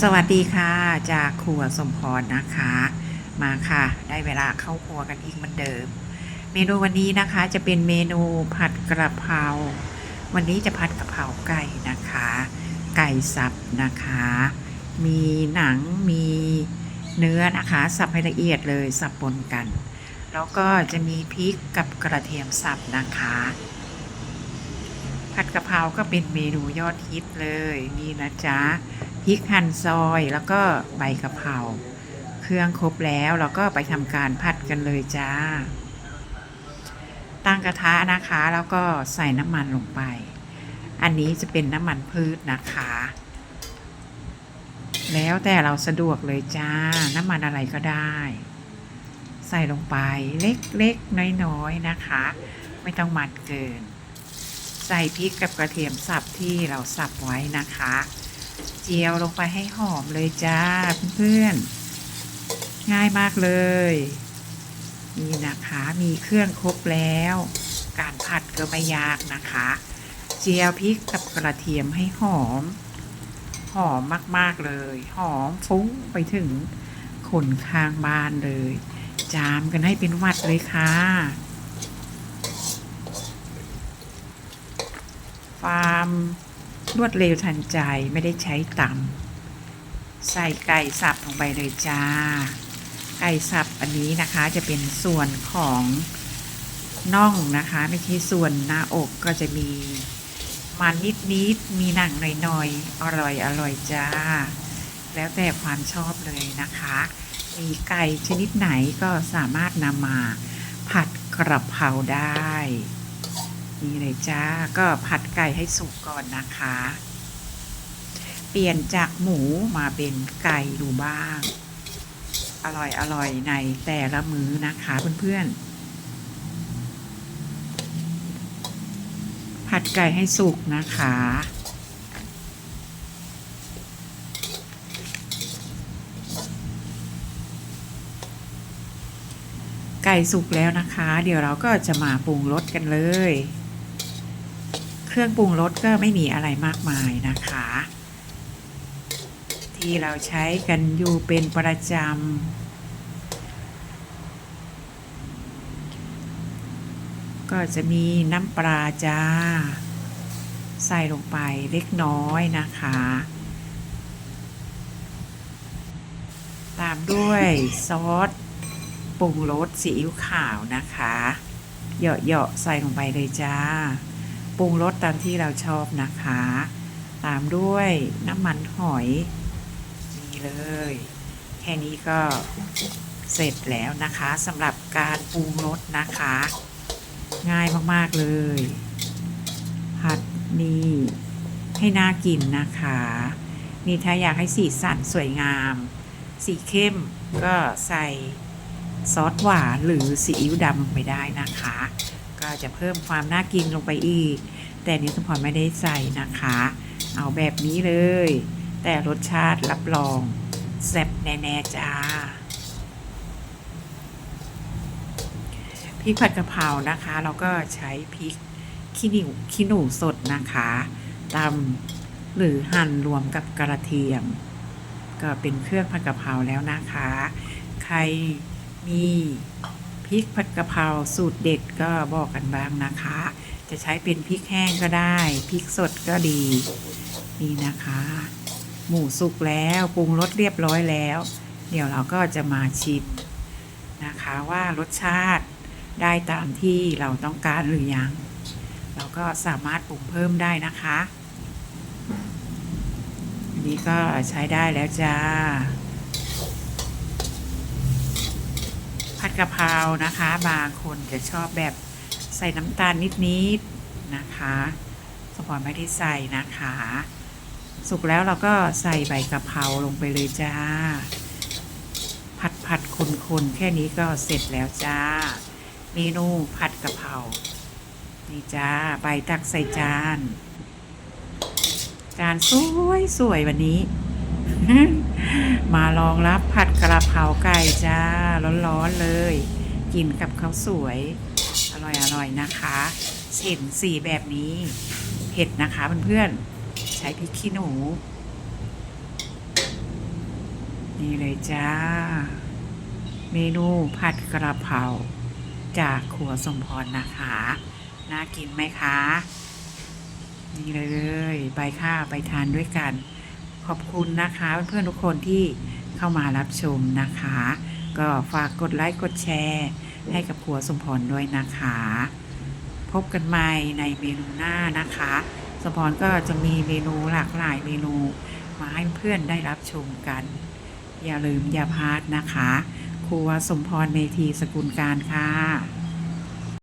สวัสดีค่ะ จากครัวสมพรนะคะ มาค่ะ ได้เวลาเข้าครัวกันอีกเหมือนเดิม เมนูวันนี้นะคะจะเป็นเมนูผัดกระเพราวันนี้จะผัดกะเพราไก่นะคะ ไก่สับนะคะ มีหนังมีเนื้อนะคะ สับให้ละเอียดเลยสับปนกัน แล้วก็จะมีพริกกับกระเทียมสับนะคะ ผัดกะเพราก็เป็นเมนูยอดฮิตเลยนี่นะจ๊ะ พริกหั่นซอยแล้วก็ใบกะเพราเครื่องครบแล้วเราก็ไปทำการผัดกันเลยจ้า ตั้งกระทะนะคะแล้วก็ใส่น้ำมันลงไป อันนี้จะเป็นน้ำมันพืชนะคะ แล้วแต่เราสะดวกเลยจ้า น้ำมันอะไรก็ได้ ใส่ลงไปเล็กๆน้อยๆนะคะ ไม่ต้องมันเกิน ใส่พริกกับกระเทียมสับที่เราสับไว้นะคะ เจียวลงไปให้หอมเลยจ้าเพื่อนๆง่ายมากเลยนี่นะคะมีเครื่องครบแล้ว การผัดก็ไม่ยากนะคะ เจียวพริกกับกระเทียมให้หอม หอมมากๆเลย หอมฟุ้งไปถึงคนข้างบ้านเลย จามกันให้เป็นวัดเลยค่ะความ รวดเร็วทันใจไม่ได้ใช้ตำใส่ไก่สับลงไปเลยจ้า ไก่สับอันนี้นะคะจะเป็นส่วนของน่องนะคะ ไม่ใช่ส่วนหน้าอกก็จะมีมันนิดนิดมีหนังหน่อยๆอร่อยอร่อยจ้า แล้วแต่ความชอบเลยนะคะ มีไก่ชนิดไหนก็สามารถนำมาผัดกระเพราได้ นี่เลยจ้า ก็ผัดไก่ให้สุกก่อนนะคะ เปลี่ยนจากหมูมาเป็นไก่ดูบ้าง อร่อยอร่อยในแต่ละมื้อนะคะเพื่อนๆ ผัดไก่ให้สุกนะคะไก่สุกแล้วนะคะ เดี๋ยวเราก็จะมาปรุงรสกันเลย เครื่องปรุงรสก็ไม่มีอะไรมากมายนะคะ ที่เราใช้กันอยู่เป็นประจำก็จะมีน้ำปลาจ้า ใส่ลงไปเล็กน้อยนะคะ ตามด้วยซอสปรุงรสซีอิ๊วขาวนะคะ เหยาะๆใส่ลงไปเลยจ้า ปรุงรสตามที่เราชอบนะคะ ตามด้วยน้ำมันหอยนี่เลย แค่นี้ก็เสร็จแล้วนะคะสำหรับการปรุงรสนะคะ ง่ายมากๆเลย ผัดนี่ให้น่ากินนะคะ นี่ถ้าอยากให้สีสันสวยงาม สีเข้มก็ใส่ซอสหวานหรือซีอิ๊วดำไปได้นะคะ ก็จะเพิ่มความน่ากินลงไปอีก แต่นี้สมพรไม่ได้ใส่นะคะ เอาแบบนี้เลย แต่รสชาติรับรองแซ่บแน่ๆจ้าพริกผัดกะเพรานะคะ เราก็ใช้พริกขี้หนูขี้หนูสดนะคะตำหรือหั่นรวมกับกระเทียม ก็เป็นเครื่องผัดกะเพราแล้วนะคะ ใครมี ริกผัดกะเพราสูตรเด็ดก็บอกกันบ้างนะคะ จะใช้เป็นพริกแห้งก็ได้พริกสดก็ดี นี่นะคะ หมูสุกแล้วปรุงรสเรียบร้อยแล้ว เดี๋ยวเราก็จะมาชิมนะคะว่ารสชาติได้ตามที่เราต้องการหรือยัง เราก็สามารถปรุงเพิ่มได้นะคะ อันนี้ก็ใช้ได้แล้วจ้า ผัด กะเพรานะคะ บางคนจะชอบแบบใส่น้ำตาลนิดๆนะคะสปอนไม่ได้ใส่นะคะ สุกแล้วเราก็ใส่ใบกะเพราลงไปเลยจ้า ผัดผัดคนๆแค่นี้ก็เสร็จแล้วจ้า เมนูผัดกะเพรานี่จ้าใบตักใส่จาน จานสวยสวยๆวันนี้ มาลองรับผัดกระเพราไก่จ้า ร้อนๆเลย กินกับข้าวสวย อร่อยๆนะคะเห็นสีแบบนี้ เผ็ดนะคะเพื่อนๆ ใช้พริกขี้หนู นี่เลยจ้า เมนูผัดกระเพราจากครัวสมพรนะคะ น่ากินไหมคะ นี่เลย ไปค่ะ ไปทานด้วยกัน ขอบคุณนะคะเพื่อนๆทุกคนที่เข้ามารับชมนะคะ ก็ฝากกดไลค์กดแชร์ ให้กับครัวสมพรด้วยนะคะ พบกันใหม่ในเมนูหน้านะคะ สมพรก็จะมีเมนูหลากหลายเมนูมาให้เพื่อนได้รับชมกัน อย่าลืมอย่าพลาดนะคะ ครัวสมพรเมธีสกุลการค่ะ